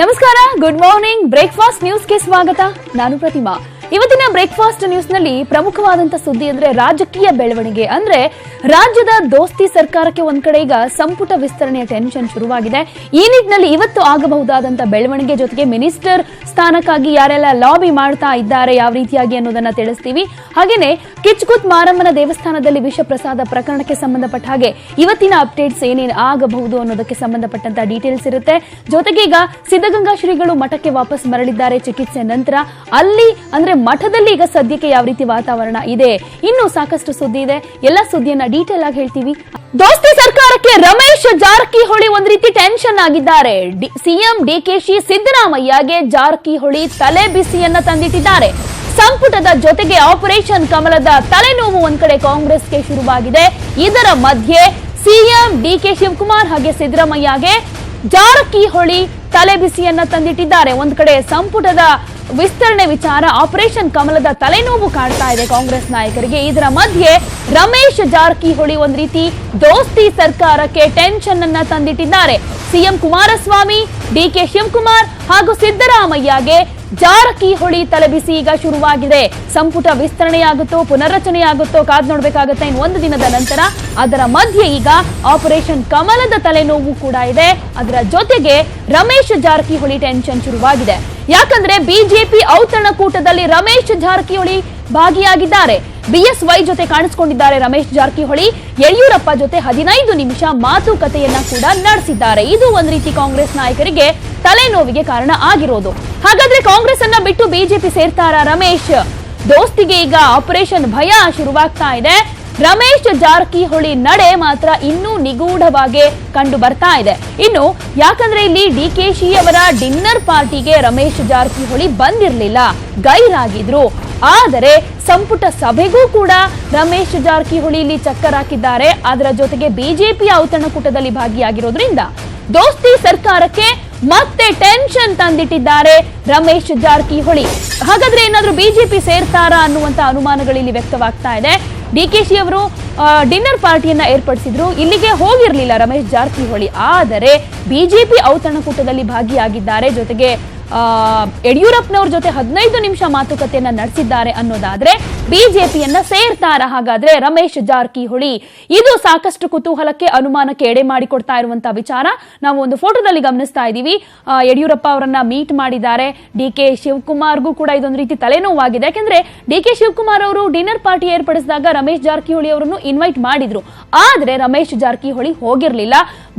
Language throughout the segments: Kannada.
ನಮಸ್ಕಾರ ಗುಡ್ ಮಾರ್ನಿಂಗ್ ಬ್ರೇಕ್ಫಾಸ್ಟ್ ನ್ಯೂಸ್ಗೆ ಸ್ವಾಗತ. ನಾನು ಪ್ರತಿಮಾ. ಇವತ್ತಿನ ಬ್ರೇಕ್ಫಾಸ್ಟ್ ನ್ಯೂಸ್ನಲ್ಲಿ ಪ್ರಮುಖವಾದಂತ ಸುದ್ದಿ ಅಂದ್ರೆ ರಾಜಕೀಯ ಬೆಳವಣಿಗೆ. ಅಂದ್ರೆ ರಾಜ್ಯದ ದೋಸ್ತಿ ಸರ್ಕಾರಕ್ಕೆ ಒಂದ್ ಕಡೆ ಈಗ ಸಂಪುಟ ವಿಸ್ತರಣೆಯ ಟೆನ್ಷನ್ ಶುರುವಾಗಿದೆ. ಈ ನಿಟ್ಟಿನಲ್ಲಿ ಇವತ್ತು ಆಗಬಹುದಾದಂತಹ ಬೆಳವಣಿಗೆ ಜೊತೆಗೆ ಮಿನಿಸ್ಟರ್ ಸ್ಥಾನಕ್ಕಾಗಿ ಯಾರೆಲ್ಲ ಲಾಬಿ ಮಾಡ್ತಾ ಇದ್ದಾರೆ, ಯಾವ ರೀತಿಯಾಗಿ ಅನ್ನೋದನ್ನ ತಿಳಿಸ್ತೀವಿ. ಹಾಗೇನೆ ಕಿಚ್ಕುತ್ ಮಾರಮ್ಮನ ದೇವಸ್ಥಾನದಲ್ಲಿ ವಿಷ ಪ್ರಸಾದ ಪ್ರಕರಣಕ್ಕೆ ಸಂಬಂಧಪಟ್ಟ ಹಾಗೆ ಇವತ್ತಿನ ಅಪ್ಡೇಟ್ಸ್ ಏನೇನು ಆಗಬಹುದು ಅನ್ನೋದಕ್ಕೆ ಸಂಬಂಧಪಟ್ಟಂತ ಡೀಟೇಲ್ಸ್ ಇರುತ್ತೆ. ಜೊತೆಗೆ ಈಗ ಸಿದ್ಧಗಂಗಾ ಶ್ರೀಗಳು ಮಠಕ್ಕೆ ವಾಪಸ್ ಮರಳಿದ್ದಾರೆ ಚಿಕಿತ್ಸೆ ನಂತರ. ಅಲ್ಲಿ ಅಂದ್ರೆ ಮಠದಲ್ಲಿ ಈಗ ಸದ್ಯಕ್ಕೆ ಯಾವ ರೀತಿ ವಾತಾವರಣ ಇದೆ? ಇನ್ನು ಸಾಕಷ್ಟು ಸುದ್ದಿ ಇದೆ. ಎಲ್ಲ ಸುದ್ದಿಯನ್ನ ಡೀಟೇಲ್ ಆಗಿ ಹೇಳ್ತೀವಿ. ದೋಸ್ತಿ ಸರ್ಕಾರಕ್ಕೆ ರಮೇಶ್ ಜಾರಕಿಹೊಳಿ ಒಂದ್ ರೀತಿ ಟೆನ್ಷನ್ ಆಗಿದ್ದಾರೆ. ಸಿಎಂ ಡಿಕೆಶಿ ಸಿದ್ದರಾಮಯ್ಯಗೆ ಜಾರಕಿಹೊಳಿ ತಲೆ ಬಿಸಿಯನ್ನ ತಂದಿಟ್ಟಿದ್ದಾರೆ. ಸಂಪುಟದ ಜೊತೆಗೆ ಆಪರೇಷನ್ ಕಮಲದ ತಲೆನೋವು ಒಂದ್ ಕಡೆ ಕಾಂಗ್ರೆಸ್ಗೆ ಶುರುವಾಗಿದೆ. ಇದರ ಮಧ್ಯೆ ಸಿಎಂ ಡಿಕೆ ಶಿವಕುಮಾರ್ ಹಾಗೆ ಸಿದ್ದರಾಮಯ್ಯಗೆ ಜಾರಕಿಹೊಳಿ ತಲೆ ಬಿಸಿಯನ್ನ ತಂದಿಟ್ಟಿದ್ದಾರೆ. ಒಂದ್ ಕಡೆ ಸಂಪುಟದ ವಿಸ್ತರಣೆ ವಿಚಾರ, ಆಪರೇಷನ್ ಕಮಲದ ತಲೆನೋವು ಕಾಣ್ತಾ ಇದೆ ಕಾಂಗ್ರೆಸ್ ನಾಯಕರಿಗೆ. ಇದರ ಮಧ್ಯೆ ರಮೇಶ್ ಜಾರಕಿಹೊಳಿ ಒಂದ್ ರೀತಿ ದೋಸ್ತಿ ಸರ್ಕಾರಕ್ಕೆ ಟೆನ್ಷನ್ ಅನ್ನ ತಂದಿಟ್ಟಿದ್ದಾರೆ. CM Kumaraswamy D K Shivakumar ಹಾಗೂ ಸಿದ್ದರಾಮಯ್ಯಗೆ ಜಾರಕಿಹೊಳಿ ತಲೆಬಿಸಿ ಈಗ ಶುರುವಾಗಿದೆ. ಸಂಪುಟ ವಿಸ್ತರಣೆಯಾಗುತ್ತೋ, ಪುನರ್ರಚನೆಯಾಗುತ್ತೋ ಕಾದ್ ನೋಡ್ಬೇಕಾಗುತ್ತೆ ಇನ್ನು ಒಂದು ದಿನದ ನಂತರ. ಅದರ ಮಧ್ಯೆ ಈಗ ಆಪರೇಷನ್ ಕಮಲದ ತಲೆನೋವು ಕೂಡ ಇದೆ. ಅದರ ಜೊತೆಗೆ ರಮೇಶ್ ಜಾರಕಿಹೊಳಿ ಟೆನ್ಷನ್ ಶುರುವಾಗಿದೆ. ಯಾಕಂದ್ರೆ ಬಿಜೆಪಿ ಔತಣಕೂಟದಲ್ಲಿ ರಮೇಶ್ ಜಾರಕಿಹೊಳಿ ಭಾಗಿಯಾಗಿದ್ದಾರೆ. ಬಿಎಸ್ವೈ ಜೊತೆ ಕಾಣಿಸಿಕೊಂಡಿದ್ದಾರೆ ರಮೇಶ್ ಜಾರಕಿಹೊಳಿ. ಯಡಿಯೂರಪ್ಪ ಜೊತೆ ಹದಿನೈದು ನಿಮಿಷ ಮಾತುಕತೆಯನ್ನ ಕೂಡ ನಡೆಸಿದ್ದಾರೆ. ಇದು ಒಂದ್ ರೀತಿ ಕಾಂಗ್ರೆಸ್ ನಾಯಕರಿಗೆ ತಲೆನೋವಿಗೆ ಕಾರಣ ಆಗಿರೋದು. ಹಾಗಾದ್ರೆ ಕಾಂಗ್ರೆಸ್ ಅನ್ನ ಬಿಟ್ಟು ಬಿಜೆಪಿ ಸೇರ್ತಾರ ರಮೇಶ್? ದೋಸ್ತಿಗೆ ಈಗ ಆಪರೇಷನ್ ಭಯ ಶುರುವಾಗ್ತಾ ಇದೆ. ರಮೇಶ್ ಜಾರಕಿಹೊಳಿ ನಡೆ ಮಾತ್ರ ಇನ್ನೂ ನಿಗೂಢವಾಗಿ ಕಂಡು ಬರ್ತಾ ಇದೆ. ಇನ್ನು ಯಾಕಂದ್ರೆ ಇಲ್ಲಿ ಡಿಕೆಶಿ ಅವರ ಡಿನ್ನರ್ ಪಾರ್ಟಿಗೆ ರಮೇಶ್ ಜಾರಕಿಹೊಳಿ ಬಂದಿರಲಿಲ್ಲ, ಗೈರಾಗಿದ್ರು. ಆದರೆ ಸಂಪುಟ ಸಭೆಗೂ ಕೂಡ ರಮೇಶ್ ಜಾರಕಿಹೊಳಿ ಇಲ್ಲಿ ಚಕ್ಕರ್ ಹಾಕಿದ್ದಾರೆ. ಅದರ ಜೊತೆಗೆ ಬಿಜೆಪಿ ಔತಣಕೂಟದಲ್ಲಿ ಭಾಗಿಯಾಗಿರೋದ್ರಿಂದ ದೋಸ್ತಿ ಸರ್ಕಾರಕ್ಕೆ ಮತ್ತೆ ಟೆನ್ಷನ್ ತಂದಿಟ್ಟಿದ್ದಾರೆ ರಮೇಶ್ ಜಾರಕಿಹೊಳಿ. ಹಾಗಾದ್ರೆ ಏನಾದ್ರೂ ಬಿಜೆಪಿ ಸೇರ್ತಾರಾ ಅನ್ನುವಂತ ಅನುಮಾನಗಳಿಲ್ಲಿ ವ್ಯಕ್ತವಾಗ್ತಾ ಇದೆ. ಡಿಕೆಶಿ ಅವರು ಡಿನ್ನರ್ ಪಾರ್ಟಿಯನ್ನ ಏರ್ಪಡಿಸಿದ್ರು. ಇಲ್ಲಿಗೆ ಹೋಗಿರಲಿಲ್ಲ ರಮೇಶ್ ಜಾರಕಿಹೊಳಿ. ಆದರೆ ಬಿಜೆಪಿ ಔತಣಕೂಟದಲ್ಲಿ ಭಾಗಿಯಾಗಿದ್ದಾರೆ. ಜೊತೆಗೆ ಯಡಿಯೂರಪ್ಪನವ್ರ ಜೊತೆ ಹದಿನೈದು ನಿಮಿಷ ಮಾತುಕತೆಯನ್ನ ನಡೆಸಿದ್ದಾರೆ ಅನ್ನೋದಾದ್ರೆ ಬಿಜೆಪಿಯನ್ನ ಸೇರ್ತಾರ ಹಾಗಾದ್ರೆ ರಮೇಶ್ ಜಾರಕಿಹೊಳಿ? ಇದು ಸಾಕಷ್ಟು ಕುತೂಹಲಕ್ಕೆ ಅನುಮಾನಕ್ಕೆ ಎಡೆ ಮಾಡಿಕೊಡ್ತಾ ಇರುವಂತಹ ವಿಚಾರ. ನಾವು ಒಂದು ಫೋಟೋದಲ್ಲಿ ಗಮನಿಸ್ತಾ ಇದ್ದೀವಿ. ಯಡಿಯೂರಪ್ಪ ಅವರನ್ನ ಮೀಟ್ ಮಾಡಿದ್ದಾರೆ. ಡಿ ಕೆ ಶಿವಕುಮಾರ್ಗೂ ಕೂಡ ಇದೊಂದು ರೀತಿ ತಲೆನೋವಾಗಿದೆ. ಯಾಕೆಂದ್ರೆ ಡಿ ಕೆ ಶಿವಕುಮಾರ್ ಅವರು ಡಿನ್ನರ್ ಪಾರ್ಟಿ ಏರ್ಪಡಿಸಿದಾಗ ರಮೇಶ್ ಜಾರಕಿಹೊಳಿ ಅವರನ್ನು ಇನ್ವೈಟ್ ಮಾಡಿದ್ರು. ಆದ್ರೆ ರಮೇಶ್ ಜಾರಕಿಹೊಳಿ ಹೋಗಿರ್ಲಿಲ್ಲ.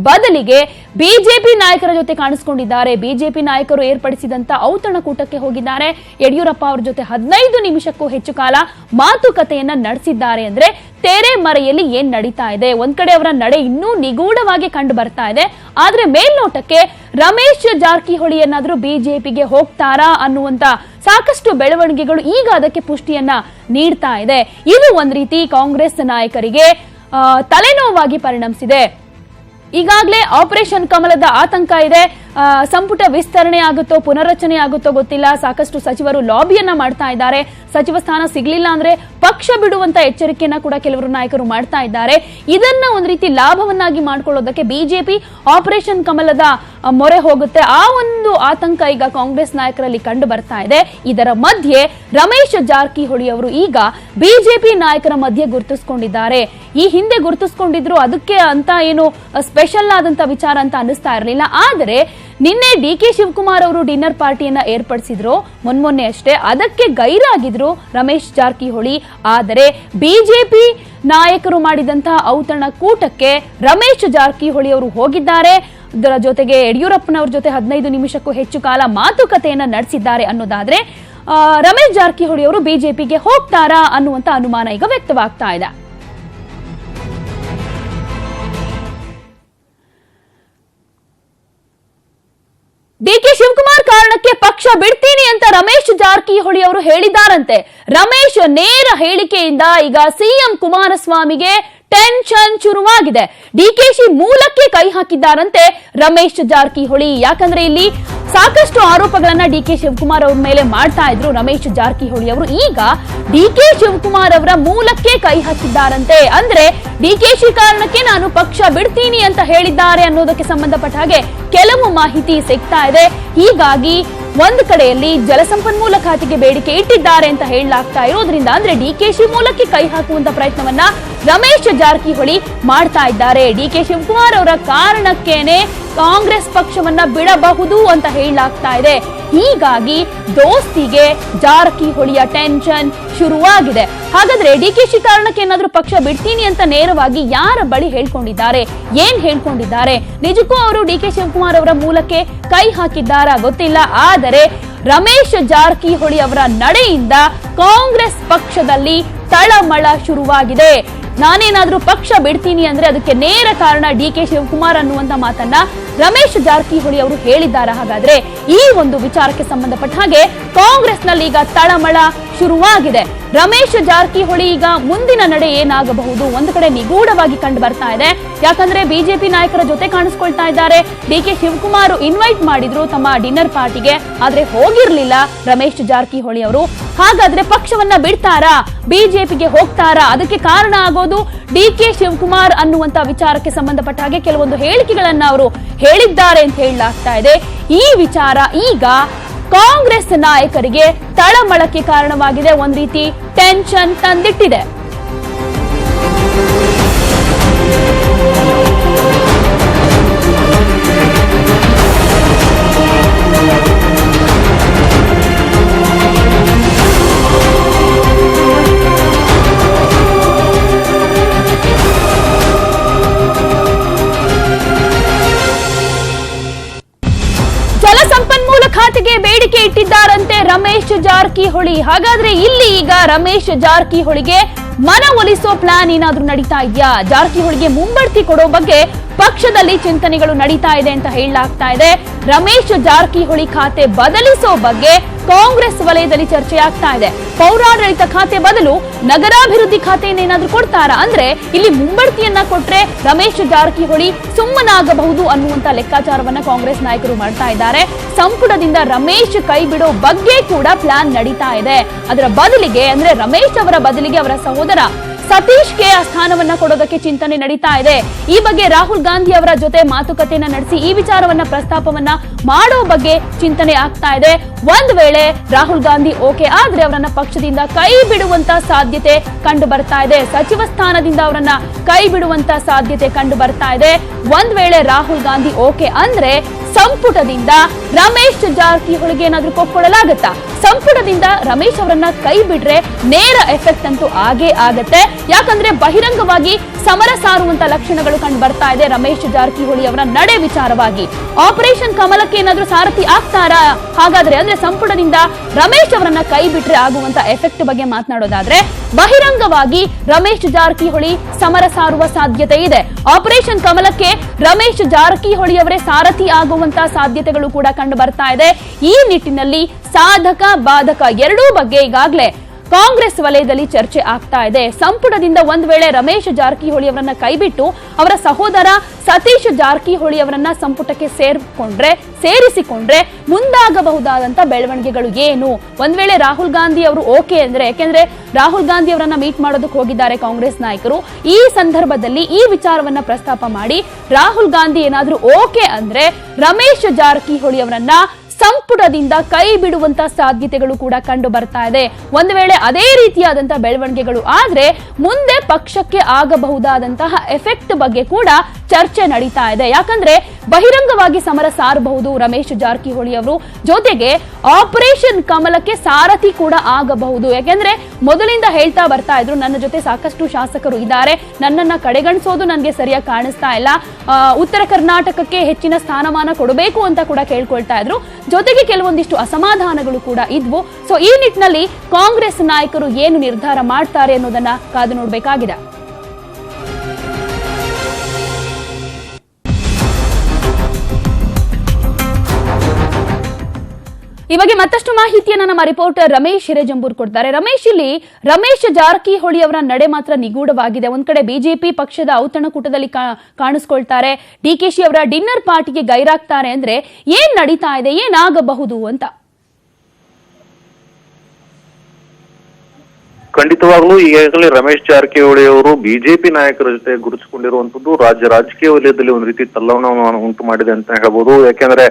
ಬದಲಿಗೆ ಬಿಜೆಪಿ ನಾಯಕರ ಜೊತೆ ಕಾಣಿಸ್ಕೊಂಡಿದ್ದಾರೆ. ಬಿಜೆಪಿ ನಾಯಕರು ಏರ್ಪಡಿಸಿದಂತ ಔತಣಕೂಟಕ್ಕೆ ಹೋಗಿದ್ದಾರೆ. ಯಡಿಯೂರಪ್ಪ ಅವರ ಜೊತೆ ಹದಿನೈದು ನಿಮಿಷಕ್ಕೂ ಹೆಚ್ಚು ಕಾಲ ಮಾತುಕತೆಯನ್ನ ನಡೆಸಿದ್ದಾರೆ ಅಂದ್ರೆ ತೆರೆ ಮರೆಯಲ್ಲಿ ಏನ್ ನಡೀತಾ ಇದೆ? ಒಂದ್ ಕಡೆ ಅವರ ನಡೆ ಇನ್ನೂ ನಿಗೂಢವಾಗಿ ಕಂಡು ಬರ್ತಾ ಇದೆ. ಆದ್ರೆ ಮೇಲ್ನೋಟಕ್ಕೆ ರಮೇಶ್ ಜಾರಕಿಹೊಳಿ ಏನಾದ್ರೂ ಬಿಜೆಪಿಗೆ ಹೋಗ್ತಾರಾ ಅನ್ನುವಂತ ಸಾಕಷ್ಟು ಬೆಳವಣಿಗೆಗಳು ಈಗ ಅದಕ್ಕೆ ಪುಷ್ಟಿಯನ್ನ ನೀಡ್ತಾ ಇದೆ. ಇದು ಒಂದ್ ರೀತಿ ಕಾಂಗ್ರೆಸ್ ನಾಯಕರಿಗೆ ತಲೆನೋವಾಗಿ ಪರಿಣಮಿಸಿದೆ. ಈಗಾಗಲೇ ಆಪರೇಷನ್ ಕಮಲದ ಆತಂಕ ಇದೆ. ಸಂಪುಟ ವಿಸ್ತರಣೆ ಆಗುತ್ತೋ, ಪುನರ್ರಚನೆ ಆಗುತ್ತೋ ಗೊತ್ತಿಲ್ಲ. ಸಾಕಷ್ಟು ಸಚಿವರು ಲಾಬಿಯನ್ನ ಮಾಡ್ತಾ ಇದ್ದಾರೆ. ಸಚಿವ ಸ್ಥಾನ ಸಿಗ್ಲಿಲ್ಲ ಅಂದ್ರೆ ಪಕ್ಷ ಬಿಡುವಂತ ಎಚ್ಚರಿಕೆಯನ್ನ ಕೂಡ ಕೆಲವರು ನಾಯಕರು ಮಾಡ್ತಾ ಇದ್ದಾರೆ. ಇದನ್ನ ಒಂದ್ ರೀತಿ ಲಾಭವನ್ನಾಗಿ ಮಾಡ್ಕೊಳ್ಳೋದಕ್ಕೆ ಬಿಜೆಪಿ ಆಪರೇಷನ್ ಕಮಲದ ಮೊರೆ ಹೋಗುತ್ತೆ. ಆ ಒಂದು ಆತಂಕ ಈಗ ಕಾಂಗ್ರೆಸ್ ನಾಯಕರಲ್ಲಿ ಕಂಡು ಬರ್ತಾ ಇದೆ. ಇದರ ಮಧ್ಯೆ ರಮೇಶ್ ಜಾರಕಿಹೊಳಿ ಅವರು ಈಗ ಬಿಜೆಪಿ ನಾಯಕರ ಮಧ್ಯೆ ಗುರುತಿಸಿಕೊಂಡಿದ್ದಾರೆ. ಈ ಹಿಂದೆ ಗುರುತಿಸ್ಕೊಂಡಿದ್ರು, ಅದಕ್ಕೆ ಅಂತ ಏನು ಸ್ಪೆಷಲ್ ಆದಂತ ವಿಚಾರ ಅಂತ ಅನಿಸ್ತಾ ಇರಲಿಲ್ಲ. ಆದರೆ ನಿನ್ನೆ ಡಿ ಕೆ ಶಿವಕುಮಾರ್ ಅವರು ಡಿನ್ನರ್ ಪಾರ್ಟಿಯನ್ನ ಏರ್ಪಡಿಸಿದ್ರು. ಮೊನ್ಮೊನ್ನೆ ಅಷ್ಟೇ. ಅದಕ್ಕೆ ಗೈರಾಗಿದ್ರು ರಮೇಶ್ ಜಾರಕಿಹೊಳಿ. ಆದರೆ ಬಿಜೆಪಿ ನಾಯಕರು ಮಾಡಿದಂತಹ ಔತಣ ಕೂಟಕ್ಕೆ ರಮೇಶ್ ಜಾರಕಿಹೊಳಿ ಅವರು ಹೋಗಿದ್ದಾರೆ. ಅದರ ಜೊತೆಗೆ ಯಡಿಯೂರಪ್ಪನವ್ರ ಜೊತೆ ಹದಿನೈದು ನಿಮಿಷಕ್ಕೂ ಹೆಚ್ಚು ಕಾಲ ಮಾತುಕತೆಯನ್ನ ನಡೆಸಿದ್ದಾರೆ ಅನ್ನೋದಾದ್ರೆ ರಮೇಶ್ ಜಾರಕಿಹೊಳಿ ಅವರು ಬಿಜೆಪಿಗೆ ಹೋಗ್ತಾರಾ ಅನ್ನುವಂತ ಅನುಮಾನ ಈಗ ವ್ಯಕ್ತವಾಗ್ತಾ ಇದೆ. ಕಾರಣಕ್ಕೆ ಪಕ್ಷ ಬಿಡ್ತೀನಿ ಅಂತ ರಮೇಶ್ ಜಾರಕಿಹೊಳಿ ಅವರು ಹೇಳಿದ್ದಾರಂತೆ. ರಮೇಶ್ ನೇರ ಹೇಳಿಕೆಯಿಂದ ಈಗ ಸಿಎಂ ಕುಮಾರಸ್ವಾಮಿಗೆ ಟೆನ್ಷನ್ ಶುರುವಾಗಿದೆ. ಡಿಕೆಶಿ ಮೂಲಕ್ಕೆ ಕೈ ಹಾಕಿದ್ದಾರಂತೆ ರಮೇಶ್ ಜಾರಕಿಹೊಳಿ. ಯಾಕಂದ್ರೆ ಇಲ್ಲಿ ಸಾಕಷ್ಟು ಆರೋಪಗಳನ್ನ ಡಿ ಕೆ ಶಿವಕುಮಾರ್ ಅವರ ಮೇಲೆ ಮಾಡ್ತಾ ಇದ್ರು ರಮೇಶ್ ಜಾರಕಿಹೊಳಿ ಅವರು. ಈಗ ಡಿ ಕೆ ಶಿವಕುಮಾರ್ ಅವರ ಮೂಲಕ್ಕೆ ಕೈ ಹಾಕಿದ್ದಾರಂತೆ. ಅಂದ್ರೆ ಡಿಕೆಶಿ ಕಾರಣಕ್ಕೆ ನಾನು ಪಕ್ಷ ಬಿಡ್ತೀನಿ ಅಂತ ಹೇಳಿದ್ದಾರೆ ಅನ್ನೋದಕ್ಕೆ ಸಂಬಂಧಪಟ್ಟ ಹಾಗೆ ಕೆಲವು ಮಾಹಿತಿ ಸಿಗ್ತಾ ಇದೆ. ಹೀಗಾಗಿ ಒಂದು ಕಡೆಯಲ್ಲಿ ಜಲಸಂಪನ್ಮೂಲ ಖಾತೆಗೆ ಬೇಡಿಕೆ ಇಟ್ಟಿದ್ದಾರೆ ಅಂತ ಹೇಳಲಾಗ್ತಾ ಇರೋದ್ರಿಂದ ಅಂದ್ರೆ ಡಿಕೆಶಿ ಮೂಲಕ್ಕೆ ಕೈ ಹಾಕುವಂತ ಪ್ರಯತ್ನವನ್ನ ರಮೇಶ್ ಜಾರಕಿಹೊಳಿ ಮಾಡ್ತಾ ಇದ್ದಾರೆ. ಡಿ ಕೆ ಶಿವಕುಮಾರ್ ಅವರ ಕಾರಣಕ್ಕೇನೆ ಕಾಂಗ್ರೆಸ್ ಪಕ್ಷವನ್ನ ಬಿಡಬಹುದು ಅಂತ ಹೇಳಲಾಗ್ತಾ ಇದೆ. ಹೀಗಾಗಿ ದೋಸ್ತಿಗೆ ಜಾರಕಿಹೊಳಿಯ ಟೆನ್ಷನ್ ಶುರುವಾಗಿದೆ. ಹಾಗಾದ್ರೆ ಡಿ ಡಿಕೆಶಿ ಕಾರಣಕ್ಕೆ ಏನಾದ್ರೂ ಪಕ್ಷ ಬಿಡ್ತೀನಿ ಅಂತ ನೇರವಾಗಿ ಯಾರ ಬಳಿ ಹೇಳ್ಕೊಂಡಿದ್ದಾರೆ? ಏನ್ ಹೇಳ್ಕೊಂಡಿದ್ದಾರೆ? ನಿಜಕ್ಕೂ ಅವರು ಡಿ ಕೆ ಶಿವಕುಮಾರ್ ಅವರ ಮೂಲಕ್ಕೆ ಕೈ ಹಾಕಿದ್ದಾರಾ ಗೊತ್ತಿಲ್ಲ. ಆದರೆ ರಮೇಶ್ ಜಾರಕಿಹೊಳಿ ಅವರ ನಡೆಯಿಂದ ಕಾಂಗ್ರೆಸ್ ಪಕ್ಷದಲ್ಲಿ ತಳಮಳ ಶುರುವಾಗಿದೆ. ನಾನೇನಾದ್ರೂ ಪಕ್ಷ ಬಿಡ್ತೀನಿ ಅಂದ್ರೆ ಅದಕ್ಕೆ ನೇರ ಕಾರಣ ಡಿ ಕೆ ಶಿವಕುಮಾರ್ ಅನ್ನುವಂತ ಮಾತನ್ನ ರಮೇಶ್ ಜಾರಕಿಹೊಳಿ ಅವರು ಹೇಳಿದ್ದಾರೆ? ಹಾಗಾದ್ರೆ ಈ ಒಂದು ವಿಚಾರಕ್ಕೆ ಸಂಬಂಧಪಟ್ಟ ಹಾಗೆ ಕಾಂಗ್ರೆಸ್ನಲ್ಲಿ ಈಗ ತಳಮಳ ಶುರುವಾಗಿದೆ. ರಮೇಶ್ ಜಾರಕಿಹೊಳಿ ಈಗ ಮುಂದಿನ ನಡೆ ಏನಾಗಬಹುದು? ಒಂದು ಕಡೆ ನಿಗೂಢವಾಗಿ ಕಂಡು ಬರ್ತಾ ಇದೆ. ಯಾಕಂದ್ರೆ ಬಿಜೆಪಿ ನಾಯಕರ ಜೊತೆ ಕಾಣಿಸ್ಕೊಳ್ತಾ ಇದ್ದಾರೆ. ಡಿ ಕೆ ಶಿವಕುಮಾರ್ ಇನ್ವೈಟ್ ಮಾಡಿದ್ರು ತಮ್ಮ ಡಿನ್ನರ್ ಪಾರ್ಟಿಗೆ. ಆದ್ರೆ ಹೋಗಿರ್ಲಿಲ್ಲ ರಮೇಶ್ ಜಾರಕಿಹೊಳಿ ಅವರು. ಹಾಗಾದ್ರೆ ಪಕ್ಷವನ್ನ ಬಿಡ್ತಾರಾ? ಬಿಜೆಪಿಗೆ ಹೋಗ್ತಾರಾ? ಅದಕ್ಕೆ ಕಾರಣ ಆಗೋದು ಡಿ ಕೆ ಶಿವಕುಮಾರ್ ಅನ್ನುವಂತ ವಿಚಾರಕ್ಕೆ ಸಂಬಂಧಪಟ್ಟ ಹಾಗೆ ಕೆಲವೊಂದು ಹೇಳಿಕೆಗಳನ್ನ ಅವರು ಹೇಳಿದ್ದಾರೆ ಅಂತ ಹೇಳಲಾಗ್ತಾ ಇದೆ. ಈ ವಿಚಾರ ಈಗ ಕಾಂಗ್ರೆಸ್ ನಾಯಕರಿಗೆ ತಳಮಳಕ್ಕೆ ಕಾರಣವಾಗಿದೆ. ಒಂದು ರೀತಿ ಟೆನ್ಷನ್ ತಂದಿಟ್ಟಿದೆ. ರಮೇಶ್ ಜಾರಕಿಹೊಳಿ. ಹಾಗಾದ್ರೆ ಇಲ್ಲಿ ಈಗ ರಮೇಶ್ ಜಾರಕಿಹೊಳಿಗೆ ಮನವೊಲಿಸೋ ಪ್ಲಾನ್ ಏನಾದ್ರೂ ನಡೀತಾ ಇದೆಯಾ? ಜಾರಕಿಹೊಳಿಗೆ ಮುಂಬಡ್ತಿ ಕೊಡೋ ಬಗ್ಗೆ ಪಕ್ಷದಲ್ಲಿ ಚಿಂತನೆಗಳು ನಡೀತಾ ಇದೆ ಅಂತ ಹೇಳಲಾಗ್ತಾ ಇದೆ. ರಮೇಶ್ ಜಾರಕಿಹೊಳಿ ಖಾತೆ ಬದಲಿಸೋ ಬಗ್ಗೆ ಕಾಂಗ್ರೆಸ್ ವಲಯದಲ್ಲಿ ಚರ್ಚೆ ಆಗ್ತಾ ಇದೆ. ಪೌರಾಡಳಿತ ಖಾತೆ ಬದಲು ನಗರಾಭಿವೃದ್ಧಿ ಖಾತೆಯನ್ನೇನಾದ್ರೂ ಕೊಡ್ತಾರಾ? ಅಂದ್ರೆ ಇಲ್ಲಿ ಮುಂಬಡ್ತಿಯನ್ನ ಕೊಟ್ರೆ ರಮೇಶ್ ಜಾರಕಿಹೊಳಿ ಸುಮ್ಮನಾಗಬಹುದು ಅನ್ನುವಂತ ಲೆಕ್ಕಾಚಾರವನ್ನ ಕಾಂಗ್ರೆಸ್ ನಾಯಕರು ಮಾಡ್ತಾ ಇದ್ದಾರೆ. ಸಂಪುಟದಿಂದ ರಮೇಶ್ ಕೈ ಬಿಡೋ ಬಗ್ಗೆ ಕೂಡ ಪ್ಲಾನ್ ನಡೀತಾ ಇದೆ. ಅದರ ಬದಲಿಗೆ ಅಂದ್ರೆ ರಮೇಶ್ ಅವರ ಬದಲಿಗೆ ಅವರ ಸಹೋದರ ಸತೀಶ್ಗೆ ಆ ಸ್ಥಾನವನ್ನ ಕೊಡೋದಕ್ಕೆ ಚಿಂತನೆ ನಡೀತಾ ಇದೆ. ಈ ಬಗ್ಗೆ ರಾಹುಲ್ ಗಾಂಧಿ ಅವರ ಜೊತೆ ಮಾತುಕತೆಯನ್ನ ನಡೆಸಿ, ಈ ವಿಚಾರವನ್ನ ಪ್ರಸ್ತಾಪವನ್ನ ಮಾಡೋ ಬಗ್ಗೆ ಚಿಂತನೆ ಆಗ್ತಾ ಇದೆ. ಒಂದ್ ವೇಳೆ ರಾಹುಲ್ ಗಾಂಧಿ ಓಕೆ ಆದ್ರೆ ಅವರನ್ನ ಪಕ್ಷದಿಂದ ಕೈ ಬಿಡುವಂತ ಸಾಧ್ಯತೆ ಕಂಡು ಬರ್ತಾ ಇದೆ. ಸಚಿವ ಸ್ಥಾನದಿಂದ ಅವರನ್ನ ಕೈ ಬಿಡುವಂತ ಸಾಧ್ಯತೆ ಕಂಡು ಬರ್ತಾ ಇದೆ. ಒಂದ್ ವೇಳೆ ರಾಹುಲ್ ಗಾಂಧಿ ಓಕೆ ಅಂದ್ರೆ ಸಂಪುಟದಿಂದ ರಮೇಶ್ ಜಾರಕಿಹೊಳಿಗೆ ಏನಾದ್ರೂ ಕೊಟ್ಕೊಳ್ಳಲಾಗತ್ತಾ ಸಂಪುಟದಿಂದ ರಮೇಶ್ ಅವರನ್ನ ಕೈ ಬಿಟ್ರೆ ನೇರ ಎಫೆಕ್ಟ್ ಅಂತೂ ಆಗೇ ಆಗತ್ತೆ. ಯಾಕಂದ್ರೆ ಬಹಿರಂಗವಾಗಿ ಸಮರ ಸಾರುವಂತ ಲಕ್ಷಣಗಳು ಕಂಡು ಬರ್ತಾ ಇದೆ ರಮೇಶ್ ಜಾರಕಿಹೊಳಿ ಅವರ ನಡೆ ವಿಚಾರವಾಗಿ. ಆಪರೇಷನ್ ಕಮಲಕ್ಕೆ ಏನಾದ್ರೂ ಸಾರಥಿ ಆಗ್ತಾರಾ? ಹಾಗಾದ್ರೆ ಅಂದ್ರೆ ಸಂಪುಟದಿಂದ ರಮೇಶ್ ಅವರನ್ನ ಕೈ ಬಿಟ್ರೆ ಆಗುವಂತ ಎಫೆಕ್ಟ್ ಬಗ್ಗೆ ಮಾತನಾಡೋದಾದ್ರೆ, ಬಹಿರಂಗವಾಗಿ ರಮೇಶ್ ಜಾರಕಿಹೊಳಿ ಸಮರ ಸಾರುವ ಸಾಧ್ಯತೆ ಇದೆ. ಆಪರೇಷನ್ ಕಮಲಕ್ಕೆ ರಮೇಶ್ ಜಾರಕಿಹೊಳಿ ಅವರೇ ಸಾರಥಿ ಆಗುವಂತ ಸಾಧ್ಯತೆಗಳು ಕೂಡ ಕಂಡು ಬರ್ತಾ ಇದೆ. ಈ ನಿಟ್ಟಿನಲ್ಲಿ ಸಾಧಕ ಬಾಧಕ ಎರಡೂ ಬಗ್ಗೆ ಈಗಾಗಲೇ ಕಾಂಗ್ರೆಸ್ ವಲಯದಲ್ಲಿ ಚರ್ಚೆ ಆಗ್ತಾ ಇದೆ. ಸಂಪುಟದಿಂದ ಒಂದು ವೇಳೆ ರಮೇಶ್ ಜಾರಕಿಹೊಳಿ ಅವರನ್ನ ಕೈಬಿಟ್ಟು ಅವರ ಸಹೋದರ ಸತೀಶ್ ಜಾರಕಿಹೊಳಿ ಅವರನ್ನ ಸಂಪುಟಕ್ಕೆ ಸೇರ್ಕೊಂಡ್ರೆ, ಸೇರಿಸಿಕೊಂಡ್ರೆ ಮುಂದಾಗಬಹುದಾದಂತ ಬೆಳವಣಿಗೆಗಳು ಏನು? ಒಂದ್ ವೇಳೆ ರಾಹುಲ್ ಗಾಂಧಿ ಅವರು ಓಕೆ ಅಂದ್ರೆ, ಯಾಕೆಂದ್ರೆ ರಾಹುಲ್ ಗಾಂಧಿ ಅವರನ್ನ ಮೀಟ್ ಮಾಡೋದಕ್ಕೆ ಹೋಗಿದ್ದಾರೆ ಕಾಂಗ್ರೆಸ್ ನಾಯಕರು. ಈ ಸಂದರ್ಭದಲ್ಲಿ ಈ ವಿಚಾರವನ್ನ ಪ್ರಸ್ತಾಪ ಮಾಡಿ, ರಾಹುಲ್ ಗಾಂಧಿ ಏನಾದ್ರೂ ಓಕೆ ಅಂದ್ರೆ ರಮೇಶ್ ಜಾರಕಿಹೊಳಿ ಅವರನ್ನ ಸಂಪುಟದಿಂದ ಕೈ ಬಿಡುವಂತ ಸಾಧ್ಯತೆಗಳು ಕೂಡ ಕಂಡು ಬರ್ತಾ ಇದೆ. ಒಂದು ವೇಳೆ ಅದೇ ರೀತಿಯಾದಂತಹ ಬೆಳವಣಿಗೆಗಳು ಆದ್ರೆ ಮುಂದೆ ಪಕ್ಷಕ್ಕೆ ಆಗಬಹುದಾದಂತಹ ಎಫೆಕ್ಟ್ ಬಗ್ಗೆ ಕೂಡ ಚರ್ಚೆ ನಡೀತಾ ಇದೆ. ಯಾಕಂದ್ರೆ ಬಹಿರಂಗವಾಗಿ ಸಮರ ಸಾರಬಹುದು ರಮೇಶ್ ಜಾರಕಿಹೊಳಿ ಅವರು. ಜೊತೆಗೆ ಆಪರೇಷನ್ ಕಮಲಕ್ಕೆ ಸಾರಥಿ ಕೂಡ ಆಗಬಹುದು. ಯಾಕೆಂದ್ರೆ ಮೊದಲಿಂದ ಹೇಳ್ತಾ ಬರ್ತಾ ಇದ್ರು, ನನ್ನ ಜೊತೆ ಸಾಕಷ್ಟು ಶಾಸಕರು ಇದ್ದಾರೆ. ನನ್ನನ್ನ ಕಡೆಗಣಿಸೋದು ನನಗೆ ಸರಿಯಾಗಿ ಕಾಣಿಸ್ತಾ ಇಲ್ಲ. ಉತ್ತರ ಕರ್ನಾಟಕಕ್ಕೆ ಹೆಚ್ಚಿನ ಸ್ಥಾನಮಾನ ಕೊಡಬೇಕು ಅಂತ ಕೂಡ ಕೇಳ್ಕೊಳ್ತಾ ಇದ್ರು. ಜೊತೆಗೆ ಕೆಲವೊಂದಿಷ್ಟು ಅಸಮಾಧಾನಗಳು ಕೂಡ ಇದ್ವು. ಸೊ ಈ ನಿಟ್ಟಿನಲ್ಲಿ ಕಾಂಗ್ರೆಸ್ ನಾಯಕರು ಏನು ನಿರ್ಧಾರ ಮಾಡ್ತಾರೆ ಅನ್ನೋದನ್ನ ಕಾದು ನೋಡಬೇಕಾಗಿದೆ. ಈ ಬಗ್ಗೆ ಮತ್ತಷ್ಟು ಮಾಹಿತಿಯನ್ನು ನಮ್ಮ ರಿಪೋರ್ಟರ್ ರಮೇಶ್ ಹಿರೇಜಂಬೂರ್ ಕೊಡ್ತಾರೆ. ರಮೇಶ್, ಇಲ್ಲಿ ರಮೇಶ್ ಜಾರಕಿಹೊಳಿ ಅವರ ನಡೆ ಮಾತ್ರ ನಿಗೂಢವಾಗಿದೆ. ಒಂದ್ ಕಡೆ ಬಿಜೆಪಿ ಪಕ್ಷದ ಔತಣಕೂಟದಲ್ಲಿ ಕಾ- ಕಾಣಿಸ್ಕೊಳ್ತಾರೆ. ಡಿಕೆಶಿ ಅವರ ಡಿನ್ನರ್ ಪಾರ್ಟಿಗೆ ಗೈರಾಗ್ತಾರೆ ಅಂದ್ರೆ ಏನ್ ನಡೀತಾ ಇದೆ, ಏನಾಗಬಹುದು ಅಂತ? ಖಂಡಿತವಾಗ್ಲೂ ಈಗಾಗಲೇ ರಮೇಶ್ ಜಾರಕಿಹೊಳಿ ಅವರು ಬಿಜೆಪಿ ನಾಯಕರ ಜೊತೆ ಗುರುತಿಸಿಕೊಂಡಿರುವಂತದ್ದು ರಾಜ್ಯ ರಾಜಕೀಯ ವಲಯದಲ್ಲಿ ಒಂದು ರೀತಿ ತಲ್ಲವನವನ್ನು ಉಂಟು ಮಾಡಿದೆ ಅಂತ ಹೇಳ್ಬೋದು. ಯಾಕೆಂದ್ರೆ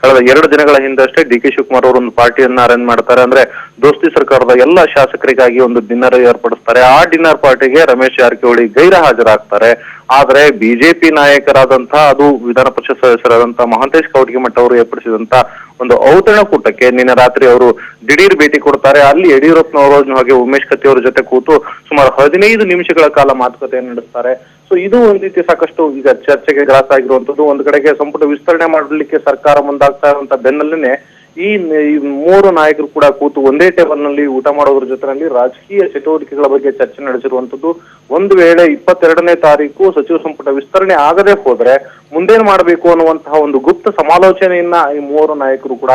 ಕಳೆದ ಎರಡು ದಿನಗಳ ಹಿಂದಷ್ಟೇ ಡಿ ಕೆ ಶಿವಕುಮಾರ್ ಅವರು ಒಂದು ಪಾರ್ಟಿಯನ್ನ ಅರೇಂಜ್ ಮಾಡ್ತಾರೆ. ಅಂದ್ರೆ ದೋಸ್ತಿ ಸರ್ಕಾರದ ಎಲ್ಲ ಶಾಸಕರಿಗಾಗಿ ಒಂದು ಡಿನ್ನರ್ ಏರ್ಪಡಿಸ್ತಾರೆ. ಆ ಡಿನ್ನರ್ ಪಾರ್ಟಿಗೆ ರಮೇಶ್ ಜಾರಕಿಹೊಳಿ ಗೈರ ಹಾಜರಾಗ್ತಾರೆ ಆದ್ರೆ ಬಿಜೆಪಿ ನಾಯಕರಾದಂತಹ ಅದು ವಿಧಾನ ಪರಿಷತ್ ಸದಸ್ಯರಾದಂತಹ ಮಹಾಂತೇಶ್ ಕವಟಗಿಮಠ ಅವರು ಏರ್ಪಡಿಸಿದಂತ ಒಂದು ಔತಣಕೂಟಕ್ಕೆ ನಿನ್ನೆ ರಾತ್ರಿ ಅವರು ದಿಢೀರ್ ಭೇಟಿ ಕೊಡ್ತಾರೆ. ಅಲ್ಲಿ ಯಡಿಯೂರಪ್ಪನವರು ಹಾಗೆ ಉಮೇಶ್ ಕತ್ತಿ ಅವರ ಜೊತೆ ಕೂತು ಸುಮಾರು ಹದಿನೈದು ನಿಮಿಷಗಳ ಕಾಲ ಮಾತುಕತೆಯನ್ನು ನಡೆಸ್ತಾರೆ. ಸೊ ಇದು ಒಂದ್ ರೀತಿ ಸಾಕಷ್ಟು ಈಗ ಚರ್ಚೆಗೆ ಗ್ರಾಸ ಆಗಿರುವಂತದ್ದು ಒಂದು ಕಡೆಗೆ ಸಂಪುಟ ವಿಸ್ತರಣೆ ಮಾಡಲಿಕ್ಕೆ ಸರ್ಕಾರ ಮುಂದಾಗ್ತಾ ಇರುವಂತ ಬೆನ್ನಲ್ಲೇ ಈ ಮೂರು ನಾಯಕರು ಕೂಡ ಕೂತು ಒಂದೇ ಟೇಬಲ್ನಲ್ಲಿ ಊಟ ಮಾಡೋದ್ರ ಜೊತೆನಲ್ಲಿ ರಾಜಕೀಯ ಚಟುವಟಿಕೆಗಳ ಬಗ್ಗೆ ಚರ್ಚೆ ನಡೆಸಿರುವಂತದ್ದು ಒಂದು ವೇಳೆ ಇಪ್ಪತ್ತೆರಡನೇ ತಾರೀಕು ಸಚಿವ ಸಂಪುಟ ವಿಸ್ತರಣೆ ಆಗದೆ ಹೋದ್ರೆ ಮುಂದೇನ್ ಮಾಡಬೇಕು ಅನ್ನುವಂತಹ ಒಂದು ಗುಪ್ತ ಸಮಾಲೋಚನೆಯನ್ನ ಈ ಮೂವರು ನಾಯಕರು ಕೂಡ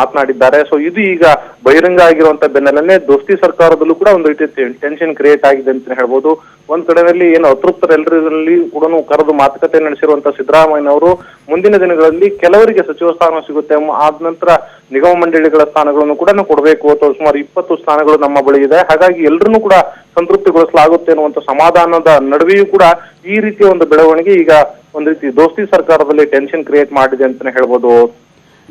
ಮಾತನಾಡಿದ್ದಾರೆ. ಸೊ ಇದು ಈಗ ಬಹಿರಂಗ ಆಗಿರುವಂತ ಬೆನ್ನಲ್ಲೇ ದೋಸ್ತಿ ಸರ್ಕಾರದಲ್ಲೂ ಕೂಡ ಒಂದು ರೀತಿ ಟೆನ್ಷನ್ ಕ್ರಿಯೇಟ್ ಆಗಿದೆ ಅಂತ ಹೇಳ್ಬೋದು. ಒಂದ್ ಕಡೆಯಲ್ಲಿ ಏನು ಅತೃಪ್ತರೆಲ್ಲರಲ್ಲಿ ಕೂಡ ಕರೆದು ಮಾತುಕತೆ ನಡೆಸಿರುವಂತ ಸಿದ್ದರಾಮಯ್ಯ ಅವರು ಮುಂದಿನ ದಿನಗಳಲ್ಲಿ ಕೆಲವರಿಗೆ ಸಚಿವ ಸ್ಥಾನ ಸಿಗುತ್ತೆ. ಆದ ನಂತರ ನಿಗಮ ಮಂಡಳಿಗಳ ಸ್ಥಾನಗಳನ್ನು ಕೂಡ ಕೊಡಬೇಕು. ಅಥವಾ ಸುಮಾರು ಇಪ್ಪತ್ತು ಸ್ಥಾನಗಳು ನಮ್ಮ ಬಳಿ ಇದೆ. ಹಾಗಾಗಿ ಎಲ್ಲರನ್ನೂ ಕೂಡ ಸಂತೃಪ್ತಿಗೊಳಿಸಲಾಗುತ್ತೆ ಅನ್ನುವಂತ ಸಮಾಧಾನದ ನಡುವೆಯೂ ಕೂಡ ಈ ರೀತಿಯ ಒಂದು ಬೆಳವಣಿಗೆ ಈಗ ಒಂದ್ ರೀತಿ ದೋಸ್ತಿ ಸರ್ಕಾರದಲ್ಲಿ ಟೆನ್ಷನ್ ಕ್ರಿಯೇಟ್ ಮಾಡಿದೆ ಅಂತಾನೆ ಹೇಳ್ಬೋದು.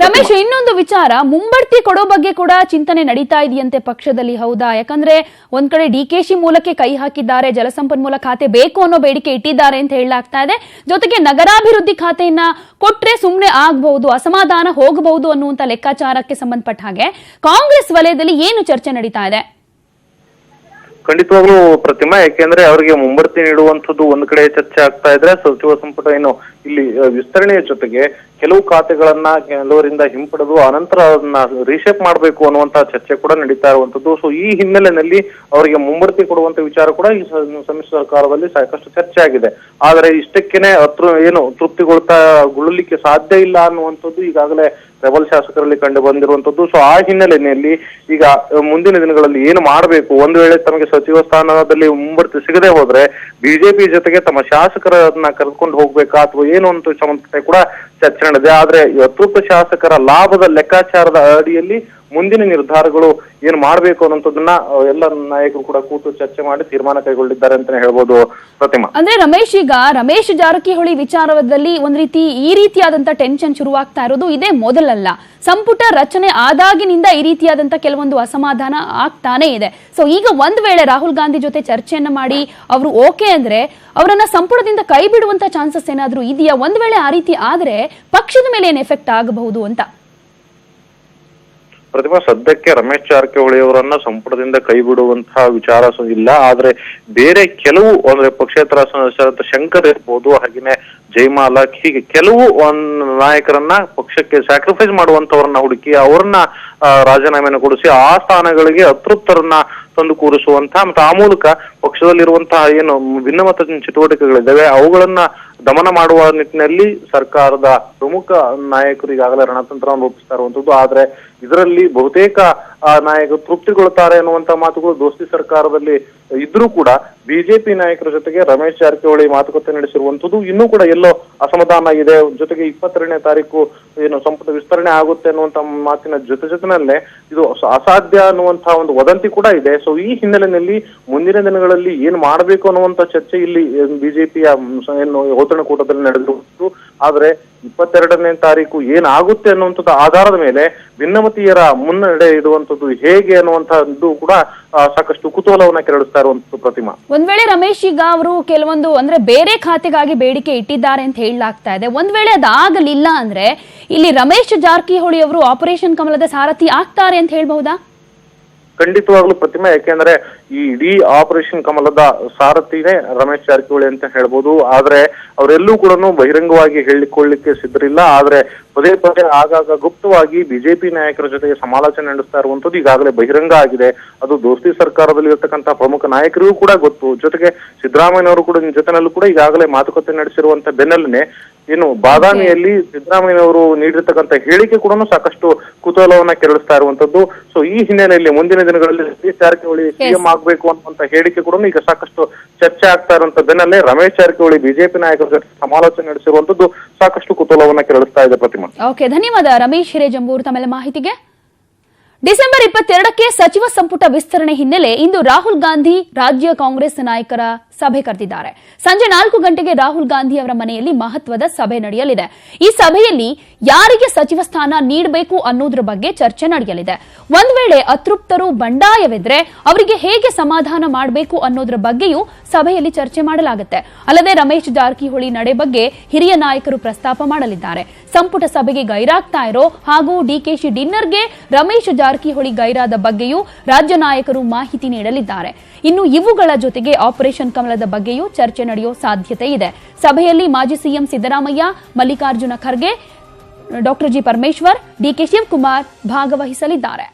ರಮೇಶ್, ಇನ್ನೊಂದು ವಿಚಾರ. ಮುಂಬಡ್ತಿ ಕೊಡೋ ಬಗ್ಗೆ ಕೂಡ ಚಿಂತನೆ ನಡೀತಾ ಇದೆಯಂತೆ ಪಕ್ಷದಲ್ಲಿ, ಹೌದಾ? ಯಾಕಂದ್ರೆ ಒಂದ್ ಕಡೆ ಡಿಕೆಶಿ ಮೂಲಕ್ಕೆ ಕೈ ಹಾಕಿದ್ದಾರೆ, ಜಲಸಂಪನ್ಮೂಲ ಖಾತೆ ಬೇಕು ಅನ್ನೋ ಬೇಡಿಕೆ ಇಟ್ಟಿದ್ದಾರೆ ಅಂತ ಹೇಳಲಾಗ್ತಾ ಇದೆ. ಜೊತೆಗೆ ನಗರಾಭಿವೃದ್ಧಿ ಖಾತೆಯನ್ನ ಕೊಟ್ರೆ ಸುಮ್ಮನೆ ಆಗಬಹುದು, ಅಸಮಾಧಾನ ಹೋಗಬಹುದು ಅನ್ನುವಂತ ಲೆಕ್ಕಾಚಾರಕ್ಕೆ ಸಂಬಂಧಪಟ್ಟ ಹಾಗೆ ಕಾಂಗ್ರೆಸ್ ವಲಯದಲ್ಲಿ ಏನು ಚರ್ಚೆ ನಡೀತಾ ಇದೆ? ಖಂಡಿತವಾಗ್ಲೂ ಪ್ರತಿಮಾ, ಯಾಕೆಂದ್ರೆ ಅವರಿಗೆ ಮುಂಬಡ್ತಿ ನೀಡುವಂತದ್ದು ಒಂದು ಕಡೆ ಚರ್ಚೆ ಆಗ್ತಾ ಇದ್ರೆ ಸಚಿವ ಸಂಪುಟ ಏನು ಇಲ್ಲಿ ವಿಸ್ತರಣೆಯ ಜೊತೆಗೆ ಕೆಲವು ಖಾತೆಗಳನ್ನ ಕೆಲವರಿಂದ ಹಿಂಪಡೆದು ಅನಂತರ ಅದನ್ನ ರೀಶೇಪ್ ಮಾಡಬೇಕು ಅನ್ನುವಂತ ಚರ್ಚೆ ಕೂಡ ನಡೀತಾ ಇರುವಂತದ್ದು ಸೊ ಈ ಹಿನ್ನೆಲೆಯಲ್ಲಿ ಅವರಿಗೆ ಮುಂಬಡ್ತಿ ಕೊಡುವಂತ ವಿಚಾರ ಕೂಡ ಈ ಸಮ್ಮಿಶ್ರ ಸರ್ಕಾರದಲ್ಲಿ ಸಾಕಷ್ಟು ಚರ್ಚೆ ಆಗಿದೆ. ಆದ್ರೆ ಇಷ್ಟಕ್ಕೇನೆ ಏನು ತೃಪ್ತಿಗೊಳ್ತಾ ಗೊಳ್ಳಲಿಕ್ಕೆ ಸಾಧ್ಯ ಇಲ್ಲ ಅನ್ನುವಂಥದ್ದು ಈಗಾಗಲೇ ರೆಬಲ್ ಶಾಸಕರಲ್ಲಿ ಕಂಡು ಬಂದಿರುವಂತದ್ದು. ಸೊ ಆ ಹಿನ್ನೆಲೆಯಲ್ಲಿ ಈಗ ಮುಂದಿನ ದಿನಗಳಲ್ಲಿ ಏನು ಮಾಡಬೇಕು? ಒಂದು ವೇಳೆ ತಮಗೆ ಸಚಿವ ಸ್ಥಾನದಲ್ಲಿ ಮುಂಬಡ್ತಿ ಸಿಗದೆ ಹೋದ್ರೆ ಬಿಜೆಪಿ ಜೊತೆಗೆ ತಮ್ಮ ಶಾಸಕರನ್ನ ಕರೆದುಕೊಂಡು ಹೋಗ್ಬೇಕಾ? ಅಥವಾ ಏನು ಅಂತ ಸಂಬಂಧ ಕೂಡ ಚರ್ಚೆ ನಡೆದಿದೆ. ಆದ್ರೆ ಅತೃಪ್ತ ಶಾಸಕರ ಲಾಭದ ಲೆಕ್ಕಾಚಾರದ ಅಡಿಯಲ್ಲಿ ಮುಂದಿನ ನಿರ್ಧಾರಗಳು ಏನ್ ಮಾಡಬೇಕು ಅನ್ನೋದನ್ನ ಎಲ್ಲ ನಾಯಕರು ಕೂಡ ಕೂತು ಚರ್ಚೆ ಮಾಡಿ ತೀರ್ಮಾನ ಕೈಗೊಂಡಿದ್ದಾರೆ ಅಂತಾನೆ ಹೇಳ್ಬೋದು ಪ್ರತಿಮಾ. ಅಂದ್ರೆ ರಮೇಶ್ ಈಗ, ರಮೇಶ್ ಜಾರಕಿಹೊಳಿ ವಿಚಾರದಲ್ಲಿ ಒಂದ್ ರೀತಿ ಈ ರೀತಿಯಾದಂತ ಟೆನ್ಷನ್ ಶುರುವಾಗ್ತಾ ಇರೋದು ಇದೇ ಮೊದಲಲ್ಲ. ಸಂಪುಟ ರಚನೆ ಆದಾಗಿನಿಂದ ಈ ರೀತಿಯಾದಂತ ಕೆಲವೊಂದು ಅಸಮಾಧಾನ ಆಗ್ತಾನೆ ಇದೆ. ಸೊ ಈಗ ಒಂದ್ ವೇಳೆ ರಾಹುಲ್ ಗಾಂಧಿ ಜೊತೆ ಚರ್ಚೆಯನ್ನ ಮಾಡಿ ಅವರು ಓಕೆ ಅಂದ್ರೆ ಅವರನ್ನ ಸಂಪುಟದಿಂದ ಕೈ ಬಿಡುವಂತ ಚಾನ್ಸಸ್ ಏನಾದ್ರೂ ಇದೆಯಾ? ಒಂದ್ ವೇಳೆ ಆ ರೀತಿ ಆದ್ರೆ ಪಕ್ಷದ ಮೇಲೆ ಏನ್ ಎಫೆಕ್ಟ್ ಆಗಬಹುದು ಅಂತ? ಪ್ರತಿಮಾ ಸದ್ಯಕ್ಕೆ ರಮೇಶ್ ಜಾರಕಿಹೊಳಿ ಅವರನ್ನ ಸಂಪುಟದಿಂದ ಕೈ ಬಿಡುವಂತಹ ವಿಚಾರ ಇಲ್ಲ. ಆದ್ರೆ ಬೇರೆ ಕೆಲವು ಅಂದ್ರೆ ಪಕ್ಷೇತರ ಸದಸ್ಯರಾದ ಶಂಕರ್ ಇರ್ಬೋದು, ಹಾಗೇನೆ ಜೈಮಾಲಾ ಹೀಗೆ ಕೆಲವು ನಾಯಕರನ್ನ ಪಕ್ಷಕ್ಕೆ ಸ್ಯಾಕ್ರಿಫೈಸ್ ಮಾಡುವಂತವ್ರನ್ನ ಹುಡುಕಿ ಅವ್ರನ್ನ ರಾಜೀನಾಮೆಯನ್ನು ಕೊಡಿಸಿ ಆ ಸ್ಥಾನಗಳಿಗೆ ಅತೃಪ್ತರನ್ನ ತಂದು ಕೂರಿಸುವಂತಹ ಮತ್ತೆ ಆ ಮೂಲಕ ಪಕ್ಷದಲ್ಲಿರುವಂತಹ ಏನು ಭಿನ್ನಮತ ಚಟುವಟಿಕೆಗಳಿದ್ದಾವೆ, ಅವುಗಳನ್ನ ದಮನ ಮಾಡುವ ನಿಟ್ಟಿನಲ್ಲಿ ಸರ್ಕಾರದ ಪ್ರಮುಖ ನಾಯಕರು ಈಗಾಗಲೇ ರಣತಂತ್ರವನ್ನು ರೂಪಿಸ್ತಾ ಇರುವಂತದ್ದು. ಆದ್ರೆ ಇದರಲ್ಲಿ ಬಹುತೇಕ ನಾಯಕರು ತೃಪ್ತಿಗೊಳ್ತಾರೆ ಅನ್ನುವಂತ ಮಾತುಗಳು ದೋಸ್ತಿ ಸರ್ಕಾರದಲ್ಲಿ ಇದ್ರೂ ಕೂಡ ಬಿಜೆಪಿ ನಾಯಕರ ಜೊತೆಗೆ ರಮೇಶ್ ಜಾರಕಿಹೊಳಿ ಮಾತುಕತೆ ನಡೆಸಿರುವಂತದ್ದು ಇನ್ನೂ ಕೂಡ ಎಲ್ಲೋ ಅಸಮಾಧಾನ ಇದೆ ಜೊತೆಗೆ ಇಪ್ಪತ್ತೆರಡನೇ ತಾರೀಕು ಏನು ಸಂಪುಟ ವಿಸ್ತರಣೆ ಆಗುತ್ತೆ ಅನ್ನುವಂತ ಮಾತಿನ ಜೊತೆ ಜೊತೆನಲ್ಲೇ ಇದು ಅಸ- ಅಸಾಧ್ಯ ಅನ್ನುವಂತಹ ಒಂದು ವದಂತಿ ಕೂಡ ಇದೆ. ಸೊ ಈ ಹಿನ್ನೆಲೆಯಲ್ಲಿ ಮುಂದಿನ ದಿನಗಳಲ್ಲಿ ಏನ್ ಮಾಡಬೇಕು ಅನ್ನುವಂತ ಚರ್ಚೆ ಇಲ್ಲಿ ಬಿಜೆಪಿಯ ಏನು ಔತಣಕೂಟದಲ್ಲಿ ನಡೆದಿರುವುದು ಆದ್ರೆ ಇಪ್ಪತ್ತೆರಡನೇ ತಾರೀಕು ಏನಾಗುತ್ತೆ ಅನ್ನುವಂಥದ್ದು ಆಧಾರದ ಮೇಲೆ ಭಿನ್ನಮತೀಯರ ಮುನ್ನಡೆ ಇರುವಂತದ್ದು ಹೇಗೆ ಅನ್ನುವಂತಹದ್ದು ಕೂಡ ಸಾಕಷ್ಟು ಕುತೂಹಲವನ್ನ ಕೆರಳಿಸ್ತಾ ಇರುವಂತದ್ದು ಪ್ರತಿಮಾ. ಒಂದ್ ವೇಳೆ ರಮೇಶ್ ಈಗ ಅವರು ಕೆಲವೊಂದು ಅಂದ್ರೆ ಬೇರೆ ಖಾತೆಗಾಗಿ ಬೇಡಿಕೆ ಇಟ್ಟಿದ್ದಾರೆ ಅಂತ ಹೇಳಲಾಗ್ತಾ ಇದೆ. ಒಂದ್ ವೇಳೆ ಅದಾಗಲಿಲ್ಲ ಅಂದ್ರೆ ಇಲ್ಲಿ ರಮೇಶ್ ಜಾರಕಿಹೊಳಿ ಅವರು ಆಪರೇಷನ್ ಕಮಲದ ಸಾರಥಿ ಆಗ್ತಾರೆ ಅಂತ ಹೇಳ್ಬಹುದಾ? ಖಂಡಿತವಾಗ್ಲೂ ಪ್ರತಿಮೆ, ಯಾಕೆಂದ್ರೆ ಈ ಇಡೀ ಆಪರೇಷನ್ ಕಮಲದ ಸಾರಥಿನೇ ರಮೇಶ್ ಜಾರಕಿಹೊಳಿ ಅಂತ ಹೇಳ್ಬೋದು. ಆದ್ರೆ ಅವರೆಲ್ಲೂ ಕೂಡ ಬಹಿರಂಗವಾಗಿ ಹೇಳಿಕೊಳ್ಳಿಕ್ಕೆ ಸಿದ್ಧರಿಲ್ಲ. ಆದ್ರೆ ಪದೇ ಪದೇ ಆಗಾಗ ಗುಪ್ತವಾಗಿ ಬಿಜೆಪಿ ನಾಯಕರ ಜೊತೆಗೆ ಸಮಾಲೋಚನೆ ನಡೆಸ್ತಾ ಇರುವಂತದ್ದು ಈಗಾಗಲೇ ಬಹಿರಂಗ ಆಗಿದೆ. ಅದು ದೋಸ್ತಿ ಸರ್ಕಾರದಲ್ಲಿ ಇರತಕ್ಕಂತ ಪ್ರಮುಖ ನಾಯಕರಿಗೂ ಕೂಡ ಗೊತ್ತು. ಜೊತೆಗೆ ಸಿದ್ದರಾಮಯ್ಯನವರು ಕೂಡ ಜೊತೆನಲ್ಲೂ ಕೂಡ ಈಗಾಗಲೇ ಮಾತುಕತೆ ನಡೆಸಿರುವಂತ ಬೆನ್ನಲ್ಲೇ ಇನ್ನು ಬಾದಾಮಿಯಲ್ಲಿ ಸಿದ್ದರಾಮಯ್ಯನವರು ನೀಡಿರ್ತಕ್ಕಂಥ ಹೇಳಿಕೆ ಕೂಡ ಸಾಕಷ್ಟು ಕುತೂಹಲವನ್ನ ಕೆರಳಿಸ್ತಾ ಇರುವಂತದ್ದು ಸೊ ಈ ಹಿನ್ನೆಲೆಯಲ್ಲಿ ಮುಂದಿನ ದಿನಗಳಲ್ಲಿ ಸತೀಶ್ ಜಾರಕಿಹೊಳಿ ಸಿಎಂ ಆಗ್ಬೇಕು ಅನ್ನುವಂತ ಹೇಳಿಕೆ ಕೂಡ ಈಗ ಸಾಕಷ್ಟು ಚರ್ಚೆ ಆಗ್ತಾ ಇರುವಂತ ಬೆನ್ನಲ್ಲೇ ರಮೇಶ್ ಜಾರಕಿಹೊಳಿ ಬಿಜೆಪಿ ನಾಯಕರ ಜೊತೆ ಸಮಾಲೋಚನೆ ನಡೆಸಿರುವಂತದ್ದು ಸಾಕಷ್ಟು ಕುತೂಹಲವನ್ನ ಕೆರಳಿಸ್ತಾ ಇದೆ ಪ್ರತಿಮಾ. ಓಕೆ ಧನ್ಯವಾದ ರಮೇಶ್ ಹಿರೇಜಂಬೂರ್ ತಮ್ಮೆಲ್ಲ ಮಾಹಿತಿಗೆ. ಡಿಸೆಂಬರ್ ಇಪ್ಪತ್ತೆರಡಕ್ಕೆ ಸಚಿವ ಸಂಪುಟ ವಿಸ್ತರಣೆ ಹಿನ್ನೆಲೆ ಇಂದು ರಾಹುಲ್ ಗಾಂಧಿ ರಾಜ್ಯ ಕಾಂಗ್ರೆಸ್ ನಾಯಕರ ಸಭೆ ಕರೆದಿದ್ದಾರೆ. ಸಂಜೆ ನಾಲ್ಕು ಗಂಟೆಗೆ ರಾಹುಲ್ ಗಾಂಧಿ ಅವರ ಮನೆಯಲ್ಲಿ ಮಹತ್ವದ ಸಭೆ ನಡೆಯಲಿದೆ. ಈ ಸಭೆಯಲ್ಲಿ ಯಾರಿಗೆ ಸಚಿವ ಸ್ಥಾನ ನೀಡಬೇಕು ಅನ್ನೋದ್ರ ಬಗ್ಗೆ ಚರ್ಚೆ ನಡೆಯಲಿದೆ. ಒಂದ್ ವೇಳೆ ಅತೃಪ್ತರು ಬಂಡಾಯವಿದ್ರೆ ಅವರಿಗೆ ಹೇಗೆ ಸಮಾಧಾನ ಮಾಡಬೇಕು ಅನ್ನೋದ್ರ ಬಗ್ಗೆಯೂ ಸಭೆಯಲ್ಲಿ ಚರ್ಚೆ ಮಾಡಲಾಗುತ್ತೆ. ಅಲ್ಲದೆ ರಮೇಶ್ ಜಾರಕಿಹೊಳಿ ನಡೆ ಬಗ್ಗೆ ಹಿರಿಯ ನಾಯಕರು ಪ್ರಸ್ತಾಪ ಮಾಡಲಿದ್ದಾರೆ. ಸಂಪುಟ ಸಭೆಗೆ ಗೈರಾಗ್ತಾ ಇರೋ ಹಾಗೂ ಡಿಕೆಶಿ ಡಿನ್ನರ್ಗೆ ರಮೇಶ್ ಜಾರಕಿಹೊಳಿ ಗೈರಾದ ಬಗ್ಗೆಯೂ ರಾಜ್ಯ ನಾಯಕರು ಮಾಹಿತಿ ನೀಡಲಿದ್ದಾರೆ. ಇನ್ನು ಇವುಗಳ ಜೊತೆಗೆ ಆಪರೇಷನ್ ಕಮಲದ ಬಗ್ಗೆಯೂ ಚರ್ಚೆ ನಡೆಯೋ ಸಾಧ್ಯತೆ ಇದೆ. ಸಭೆಯಲ್ಲಿ ಮಾಜಿ CM Siddaramaiah, Mallikarjun Kharge, doctor G Parameshwar DK Shivakumar ಭಾಗವಹಿಸಲಿದ್ದಾರೆ.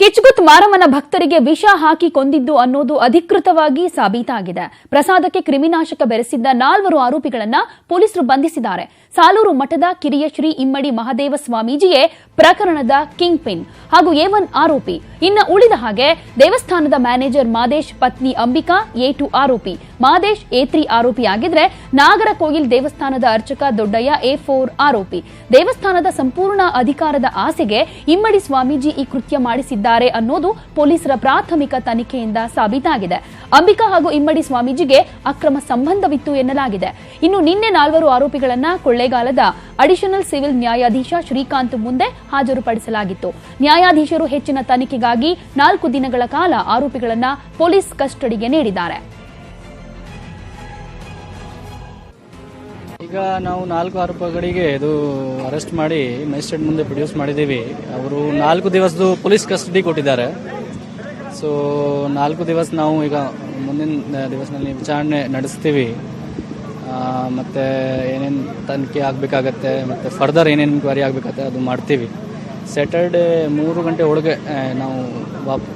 ಕಿಚ್ಗುತ್ ಮಾರಮ್ಮನ ಭಕ್ತರಿಗೆ ವಿಷ ಹಾಕಿ ಕೊಂದಿದ್ದು ಅನ್ನೋದು ಅಧಿಕೃತವಾಗಿ ಸಾಬೀತಾಗಿದೆ. ಪ್ರಸಾದಕ್ಕೆ ಕ್ರಿಮಿನಾಶಕ ಬೆರೆಸಿದ್ದ ನಾಲ್ವರು ಆರೋಪಿಗಳನ್ನ ಪೊಲೀಸರು ಬಂಧಿಸಿದ್ದಾರೆ. ಸಾಲೂರು ಮಠದ ಕಿರಿಯ ಶ್ರೀ ಇಮ್ಮಡಿ ಮಹಾದೇವ ಸ್ವಾಮೀಜಿಯೇ ಪ್ರಕರಣದ ಕಿಂಗ್ ಪಿನ್ ಹಾಗೂ ಏವನ್ ಆರೋಪಿ. ಇನ್ನ ಉಳಿದ ಹಾಗೆ ದೇವಸ್ಥಾನದ ಮ್ಯಾನೇಜರ್ ಮಾದೇಶ್ ಪತ್ನಿ ಅಂಬಿಕಾ ಎ ಟು ಆರೋಪಿ. ಮಾದೇಶ್ ಎ ತ್ರೀ ಆರೋಪಿಯಾಗಿದ್ರೆ ನಾಗರಕೋಯಿಲ್ ದೇವಸ್ಥಾನದ ಅರ್ಚಕ ದೊಡ್ಡಯ್ಯ ಎ ಫೋರ್ ಆರೋಪಿ. ದೇವಸ್ಥಾನದ ಸಂಪೂರ್ಣ ಅಧಿಕಾರದ ಆಸೆಗೆ ಇಮ್ಮಡಿ ಸ್ವಾಮೀಜಿ ಈ ಕೃತ್ಯ ಮಾಡಿಸಿದ್ದಾರೆ ಅನ್ನೋದು ಪೊಲೀಸರ ಪ್ರಾಥಮಿಕ ತನಿಖೆಯಿಂದ ಸಾಬೀತಾಗಿದೆ. ಅಂಬಿಕಾ ಹಾಗೂ ಇಮ್ಮಡಿ ಸ್ವಾಮೀಜಿಗೆ ಅಕ್ರಮ ಸಂಬಂಧವಿತ್ತು ಎನ್ನಲಾಗಿದೆ. ಇನ್ನು ನಿನ್ನೆ ನಾಲ್ವರು ಆರೋಪಿಗಳನ್ನ ಕೊಳ್ಳೇಗಾಲದ ಅಡಿಷನಲ್ ಸಿವಿಲ್ ನ್ಯಾಯಾಧೀಶ ಶ್ರೀಕಾಂತ್ ಮುಂದೆ ಹಾಜರುಪಡಿಸಲಾಗಿತ್ತು. ನ್ಯಾಯಾಧೀಶರು ಹೆಚ್ಚಿನ ತನಿಖೆಗಾಗಿ ನಾಲ್ಕು ದಿನಗಳ ಕಾಲ ಆರೋಪಿಗಳನ್ನ ಪೊಲೀಸ್ ಕಸ್ಟಡಿಗೆ ನೀಡಿದ್ದಾರೆ. ಈಗ ನಾವು ನಾಲ್ಕು ಆರೋಪಗಳಿಗೆ ಇದು ಅರೆಸ್ಟ್ ಮಾಡಿ ಮ್ಯಾಜಿಸ್ಟ್ರೇಟ್ ಮುಂದೆ ಪ್ರೊಡ್ಯೂಸ್ ಮಾಡಿದ್ದೀವಿ. ಅವರು ನಾಲ್ಕು ದಿವಸದ ಪೊಲೀಸ್ ಕಸ್ಟಡಿ ಕೊಟ್ಟಿದ್ದಾರೆ. ಸೊ ನಾಲ್ಕು ದಿವಸ ನಾವು ಈಗ ಮುಂದಿನ ದಿವಸದಲ್ಲಿ ವಿಚಾರಣೆ ನಡೆಸ್ತೀವಿ. ಮತ್ತು ಏನೇನು ತನಿಖೆ ಆಗಬೇಕಾಗತ್ತೆ, ಮತ್ತು ಫರ್ದರ್ ಏನೇನು ಇನ್ಕ್ವೈರಿ ಆಗಬೇಕಾಗತ್ತೆ ಅದು ಮಾಡ್ತೀವಿ. ಸ್ಯಾಟರ್ಡೇ ಮೂರು ಗಂಟೆ ಒಳಗೆ ನಾವು ವಾಪ್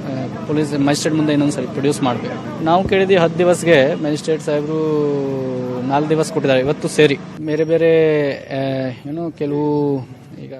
ಪೊಲೀಸ್ ಮ್ಯಾಜಿಸ್ಟ್ರೇಟ್ ಮುಂದೆ ಇನ್ನೊಂದು ಪ್ರೊಡ್ಯೂಸ್ ಮಾಡಬೇಕು. ನಾವು ಕೇಳಿದ್ವಿ ಹತ್ತು ದಿವಸಗೆ ಮ್ಯಾಜಿಸ್ಟ್ರೇಟ್ ಸಾಹೇಬರು ನಾಲ್ಕು ದಿವಸ ಕೊಟ್ಟಿದ್ದಾರೆ, ಇವತ್ತು ಸೇರಿ. ಬೇರೆ ಬೇರೆ ಏನು ಕೆಲವು ಈಗ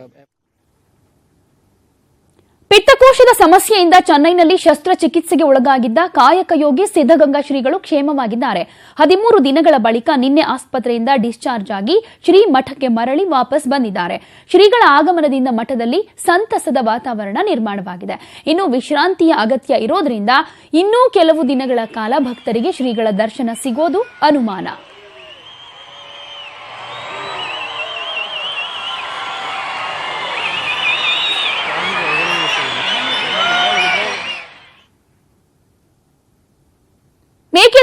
ಪಿತ್ತಕೋಶದ ಸಮಸ್ಯೆಯಿಂದ ಚೆನ್ನೈನಲ್ಲಿ ಶಸ್ತ್ರಚಿಕಿತ್ಸೆಗೆ ಒಳಗಾಗಿದ್ದ ಕಾಯಕ ಯೋಗಿ ಸಿದ್ದಗಂಗಾ ಶ್ರೀಗಳು ಕ್ಷೇಮವಾಗಿದ್ದಾರೆ. ಹದಿಮೂರು ದಿನಗಳ ಬಳಿಕ ನಿನ್ನೆ ಆಸ್ಪತ್ರೆಯಿಂದ ಡಿಸ್ಚಾರ್ಜ್ ಆಗಿ ಶ್ರೀ ಮಠಕ್ಕೆ ಮರಳಿ ವಾಪಸ್ ಬಂದಿದ್ದಾರೆ. ಶ್ರೀಗಳ ಆಗಮನದಿಂದ ಮಠದಲ್ಲಿ ಸಂತಸದ ವಾತಾವರಣ ನಿರ್ಮಾಣವಾಗಿದೆ. ಇನ್ನು ವಿಶ್ರಾಂತಿಯ ಅಗತ್ಯ ಇರೋದ್ರಿಂದ ಇನ್ನೂ ಕೆಲವು ದಿನಗಳ ಕಾಲ ಭಕ್ತರಿಗೆ ಶ್ರೀಗಳ ದರ್ಶನ ಸಿಗೋದು ಅನುಮಾನ.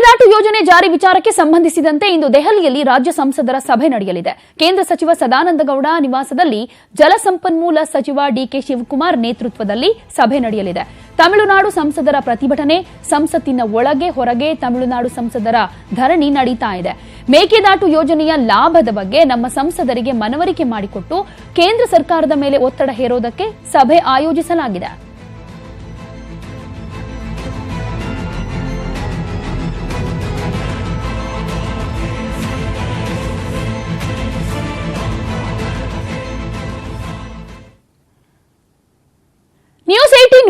ಮೇಕೆದಾಟು ಯೋಜನೆ ಜಾರಿ ವಿಚಾರಕ್ಕೆ ಸಂಬಂಧಿಸಿದಂತೆ ಇಂದು ದೆಹಲಿಯಲ್ಲಿ ರಾಜ್ಯ ಸಂಸದರ ಸಭೆ ನಡೆಯಲಿದೆ. ಕೇಂದ್ರ ಸಚಿವ ಸದಾನಂದಗೌಡ ನಿವಾಸದಲ್ಲಿ ಜಲಸಂಪನ್ಮೂಲ ಸಚಿವ ಡಿಕೆ ಶಿವಕುಮಾರ್ ನೇತೃತ್ವದಲ್ಲಿ ಸಭೆ ನಡೆಯಲಿದೆ. ತಮಿಳುನಾಡು ಸಂಸದರ ಪ್ರತಿಭಟನೆ, ಸಂಸತ್ತಿನ ಒಳಗೆ ಹೊರಗೆ ತಮಿಳುನಾಡು ಸಂಸದರ ಧರಣಿ ನಡೀತಾ ಇದೆ. ಮೇಕೆದಾಟು ಯೋಜನೆಯ ಲಾಭದ ಬಗ್ಗೆ ನಮ್ಮ ಸಂಸದರಿಗೆ ಮನವರಿಕೆ ಮಾಡಿಕೊಟ್ಟು ಕೇಂದ್ರ ಸರ್ಕಾರದ ಮೇಲೆ ಒತ್ತಡ ಹೇರೋದಕ್ಕೆ ಸಭೆ ಆಯೋಜಿಸಲಾಗಿದೆ.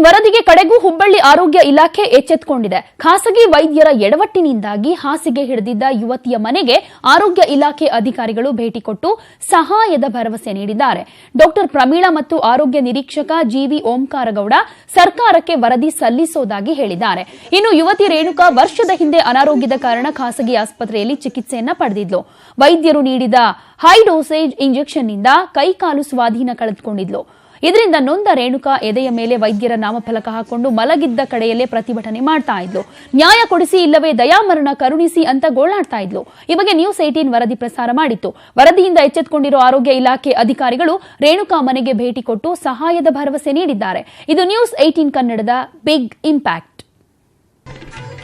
ವರದಿಗೆ ಕಡೆಗೂ ಹುಬ್ಬಳ್ಳಿ ಆರೋಗ್ಯ ಇಲಾಖೆ ಎಚ್ಚೆತ್ತುಕೊಂಡಿದೆ ಖಾಸಗಿ ವೈದ್ಯರ ಎಡವಟ್ಟಿನಿಂದಾಗಿ ಹಾಸಿಗೆ ಹಿಡಿದಿದ್ದ ಯುವತಿಯ ಮನೆಗೆ ಆರೋಗ್ಯ ಇಲಾಖೆ ಅಧಿಕಾರಿಗಳು ಭೇಟಿ ಕೊಟ್ಟು ಸಹಾಯದ ಭರವಸೆ ನೀಡಿದ್ದಾರೆ. ಡಾಕ್ಟರ್ ಪ್ರಮೀಳಾ ಮತ್ತು ಆರೋಗ್ಯ ನಿರೀಕ್ಷಕ ಜಿವಿ ಓಂಕಾರಗೌಡ ಸರ್ಕಾರಕ್ಕೆ ವರದಿ ಸಲ್ಲಿಸೋದಾಗಿ ಹೇಳಿದ್ದಾರೆ. ಇನ್ನು ಯುವತಿ ರೇಣುಕಾ ವರ್ಷದ ಹಿಂದೆ ಅನಾರೋಗ್ಯದ ಕಾರಣ ಖಾಸಗಿ ಆಸ್ಪತ್ರೆಯಲ್ಲಿ ಚಿಕಿತ್ಸೆಯನ್ನ ಪಡೆದಿದ್ಲು. ವೈದ್ಯರು ನೀಡಿದ ಹೈ ಡೋಸೇಜ್ ಇಂಜೆಕ್ಷನ್ನಿಂದ ಕೈಕಾಲು ಸ್ವಾಧೀನ ಕಳೆದುಕೊಂಡಿದ್ಲು. ಇದರಿಂದ ನೊಂದ ರೇಣುಕಾ ಎದೆಯ ಮೇಲೆ ವೈದ್ಯರ ನಾಮಫಲಕ ಹಾಕೊಂಡು ಮಲಗಿದ್ದ ಕಡೆಯಲ್ಲೇ ಪ್ರತಿಭಟನೆ ಮಾಡ್ತಾ ಇದ್ಲು. ನ್ಯಾಯ ಕೊಡಿಸಿ ಇಲ್ಲವೇ ದಯಾಮರಣ ಕರುಣಿಸಿ ಅಂತ ಗೋಳಾಡ್ತಾ ಇದ್ಲು. ಈ ಬಗ್ಗೆ ನ್ಯೂಸ್ ಏಟೀನ್ ವರದಿ ಪ್ರಸಾರ ಮಾಡಿತ್ತು. ವರದಿಯಿಂದ ಎಚ್ಚೆತ್ತುಕೊಂಡಿರೋ ಆರೋಗ್ಯ ಇಲಾಖೆ ಅಧಿಕಾರಿಗಳು ರೇಣುಕಾ ಮನೆಗೆ ಭೇಟಿ ಕೊಟ್ಟು ಸಹಾಯದ ಭರವಸೆ ನೀಡಿದ್ದಾರೆ. ಇದು ನ್ಯೂಸ್ ಏಟೀನ್ ಕನ್ನಡದ ಬಿಗ್ ಇಂಪ್ಯಾಕ್ಟ್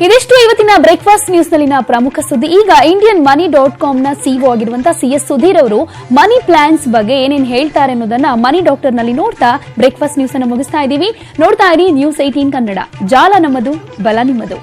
ಇದಿಷ್ಟು ಇವತ್ತಿನ ಬ್ರೇಕ್ಫಾಸ್ಟ್ ನ್ಯೂಸ್ನಲ್ಲಿನ ಪ್ರಮುಖ ಸುದ್ದಿ. ಈಗ ಇಂಡಿಯನ್ ಮನಿ ಡಾಟ್ ಕಾಮ್ನ ಸಿಒ ಆಗಿರುವಂತಹ ಸಿಎಸ್ ಸುಧೀರ್ ಅವರು ಮನಿ ಪ್ಲಾನ್ಸ್ ಬಗ್ಗೆ ಏನೇನು ಹೇಳ್ತಾರೆ ಅನ್ನೋದನ್ನ ಮನಿ ಡಾಕ್ಟರ್ನಲ್ಲಿ ನೋಡ್ತಾ ಬ್ರೇಕ್ಫಾಸ್ಟ್ ನ್ಯೂಸ್ ಅನ್ನು ಮುಗಿಸ್ತಾ ಇದ್ದೀವಿ. ನೋಡ್ತಾ ಇರಿ ನ್ಯೂಸ್ ಏಟೀನ್ ಕನ್ನಡ. ಜಾಲ ನಮ್ಮದು, ಬಲ ನಿಮ್ಮದು.